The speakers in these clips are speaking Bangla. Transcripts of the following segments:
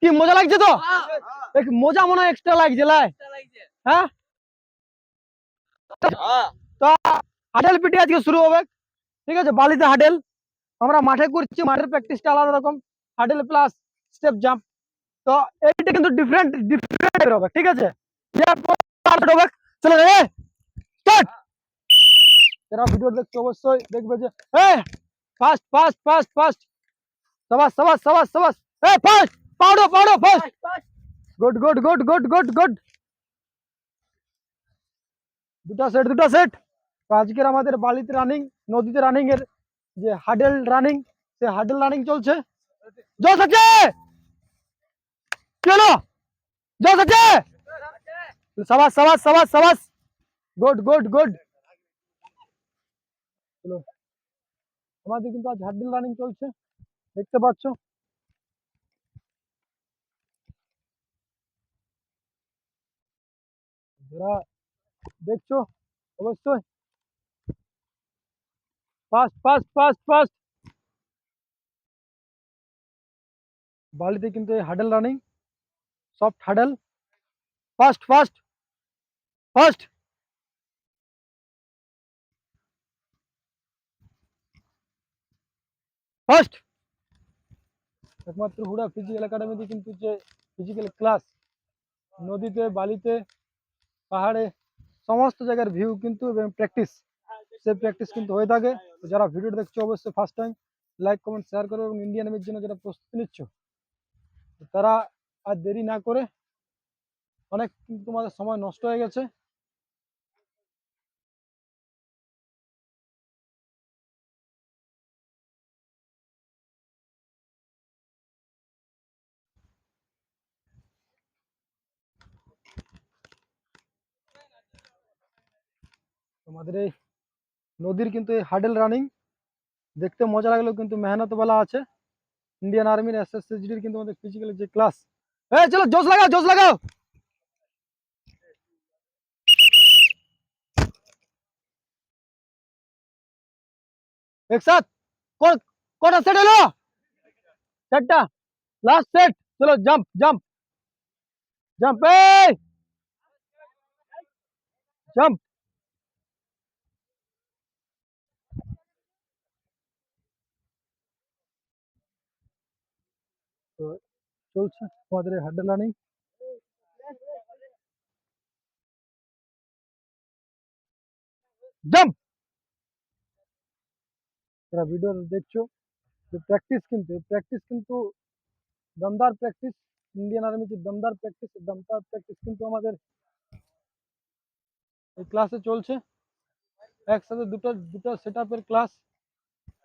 কি মজা লাগছে তো মজা মনে এক্সট্রা লাগছে লাই হ্যাঁ তো হাডেল পিটি আজকে শুরু হবে ঠিক আছে বালিতে হাডেল আমরা মাঠে করছি মাঠের প্র্যাকটিসটা আলাদা রকম হাডেল প্লাস স্টেপ জাম্প তো এইটা কিন্তু ডিফারেন্ট ডিফারেন্ট হবে ঠিক আছে হবে চলো রে স্টার্ট এরা ভিডিও দেখছো অবশ্যই দেখবে যে এ ফাস্ট ফাস্ট ফাস্ট ফাস্ট সবাস সবাস সবাস সবাস এ ফাস্ট पाड़ो पाड़ो fast good good good good good good দুটা সেট দুটা সেট আজকের আমাদের বালিতে রানিং নদীতে রানিং এর যে হাডেল রানিং সে হাডেল রানিং চলছে জয় সাচে চলো জয় সাচে সাবাস সাবাস সাবাস সাবাস গুড গুড গুড চলো আমাদের কিন্তু আজ হাডেল রানিং চলছে দেখতে পাচ্ছ दरा देखছো অবশ্য फास्ट फास्ट फास्ट फास्ट বালিতে কিন্তু hurdle running soft hurdle fast fast fast একমাত্র হুড়া ফিজি একাডেমি কিন্তু যে ফিজিক্যাল ক্লাস নদীতে বালিতে পাহাড়ে সমস্ত জায়গার ভিউ কিন্তু এবং প্র্যাকটিস সে প্র্যাকটিস কিন্তু হয়ে থাকে যারা ভিডিওটা দেখছো অবশ্যই first time like comment share করো এবং ইন্ডিয়ান আর্মির জন্য যারা প্রস্তুতি নিচ্ছ তারা আর দেরি না করে অনেক কিন্তু তোমাদের সময় নষ্ট হয়ে গেছে তোমাদের এই নদীর কিন্তু এই হার্ডেল রানিং দেখতে মজা লাগলেও কিন্তু মেহনতওয়ালা আছে ইন্ডিয়ান আর্মির এস এস এসডির কিন্তু আমাদের ফিজিক্যাল যে ক্লাস হ্যাঁ চলো জোশ লাগাও জোশ লাগাও একসাথ কটা সেট হলো সেটটা লাস্ট সেট চলো জাম্প জাম্প জাম্প জাম্প চলছে ফাদার হেড লার্নিং দম তোমরা ভিডিওর দেখো যে প্র্যাকটিস কিন্তু প্র্যাকটিস কিন্তু দমদার প্র্যাকটিস ইন্ডিয়ান আর্মি কি দমদার প্র্যাকটিস দমদার প্র্যাকটিস কিন্তু আমাদের ক্লাসে চলছে একসাথে দুটো দুটো সেটআপের ক্লাস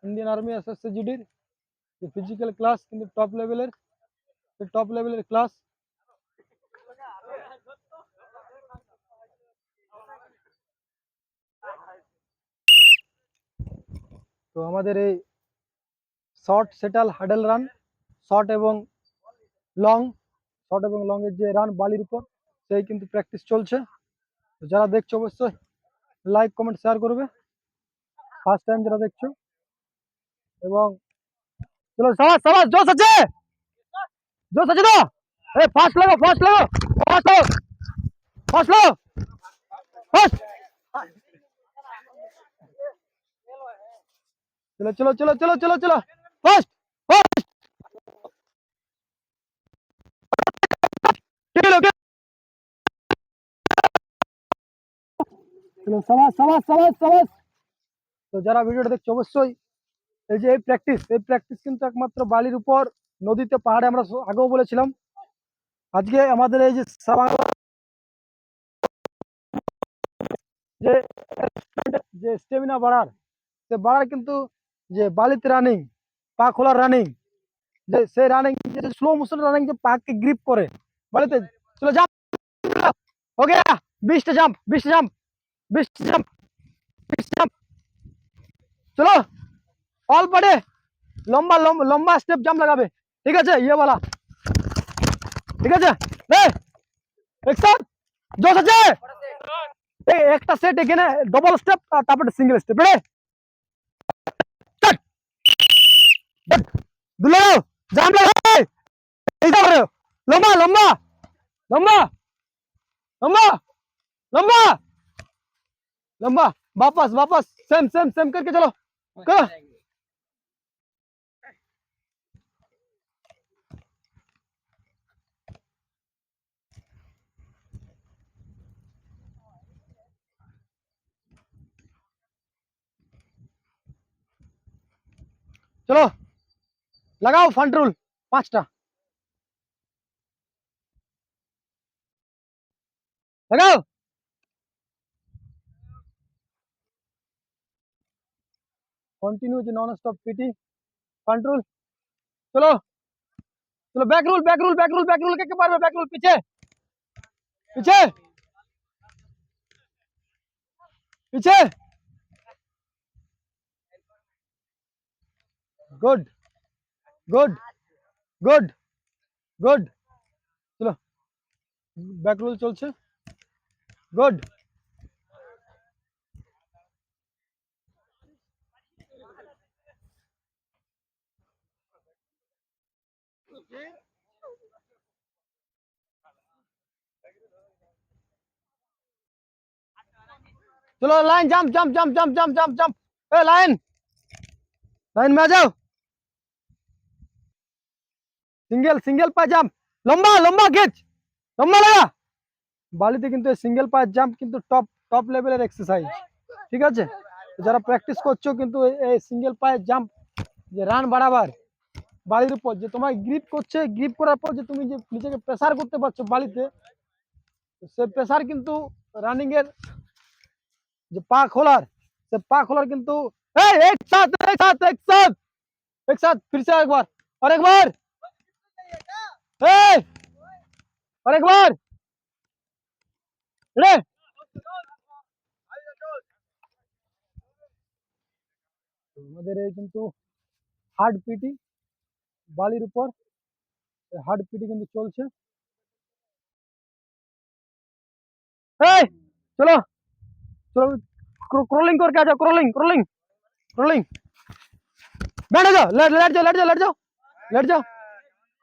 ইন্ডিয়ান আর্মি assess জড়িত যে ফিজিক্যাল ক্লাস কিন্তু টপ লেভেলের টপ লেভেলের ক্লাস তো আমাদের এই শর্ট সেটাল হাডেল রান শর্ট এবং লং শর্ট এবং লং এর যে রান বালির উপর সেই কিন্তু প্র্যাকটিস চলছে যারা দেখছো অবশ্যই লাইক কমেন্ট শেয়ার করবে ফার্স্ট টাইম যারা দেখছো এবং চলো সবাই সবাই জোশ আছে জোশ আছে তো এ ফাস্ট লাগো ফাস্ট লাগো ফাস্ট লাগো ফাস্ট লাগো ফাস্ট চলো চলো চলো চলো চলো চলো ফাস্ট ফাস্ট চলো চলো সাবাস তো যারা ভিডিওটা দেখছো অবশ্যই এই যে এই প্র্যাকটিস এই প্র্যাকটিস কিন্তু একমাত্র বালির উপর নদীতে পাহাড়ে আমরা আগেও বলেছিলাম আজকে আমাদের এই যে যে স্টেমিনা বাড়ার সে বাড়ার কিন্তু যে বালিতে রানিং পা খোলার রানিং যে সেই রানিং যে স্লো মোশন রানিং যে পাকে গ্রিপ করে বালিতে চলে জাম্প ওকে বিশটা জাম্প বিশটা জাম্প বিশটা জাম্প বিশটা জাম্প চলো অল্প রে লম্বা লম্বা স্টেপ জাম্প লাগাবে ঠিক আছে ইয়ে বলা ঠিক আছে এক সাথ জোশ আছে একটা সেট এখানে ডবল স্টেপ তারপরে সিঙ্গেল স্টেপ রে দুলো জাম্প লাগাবে লম্বা লম্বা লম্বা लंबा लंबा लंबा वापस वापस सेम सेम सेम करके चलो कर চলো লাগাও ফান্ড রুল পাঁচটা लगाओ कंटिन्यू जी non stop PT front roll चलो चलो back roll back roll back roll back roll के बार में बैक रूल पीछे पीछे पीछे good good good good chalo back roll chalche good चलो line jump jump jump jump jump jump jump ए लाइन लाइन में आ जाओ সিঙ্গেল সিঙ্গেল পা জাম লম্বা লম্বা কিচ লম্বা লয়া বালিতে কিন্তু এই সিঙ্গেল পা জাম কিন্তু টপ টপ লেভেলের এক্সারসাইজ ঠিক আছে যারা প্র্যাকটিস করছো কিন্তু এই সিঙ্গেল পা জাম যে রান বাড়াবাড় বালির উপর যে তুমি গ্রিপ করতে গ্রিপ করার উপর যে তুমি যে পিচেরে প্রেসার করতে পারছো বালিতে সে প্রেসার কিন্তু রানিং এর যে পা খোলার সে পা খোলার কিন্তু এই একসাথে একসাথে একসাথে একসাথে फिर से একবার আর একবার আরেকবার রে আমাদের এই কিন্তু হার্ড পিটি বালির উপর হার্ড পিটি কিন্তু চলছে এই চলো চলো ক্রলিং করকে আ যাও ক্রলিং ক্রলিং ক্রোলিং बैठ जाओ लड़ जाओ लड़ जाओ लड़ जाओ लड़ जाओ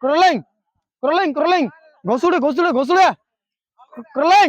क्रोलिंग ক্রলিং ক্রলিং ঘসুড়ে ঘসুড়ে ঘসুড়ে ক্রলিং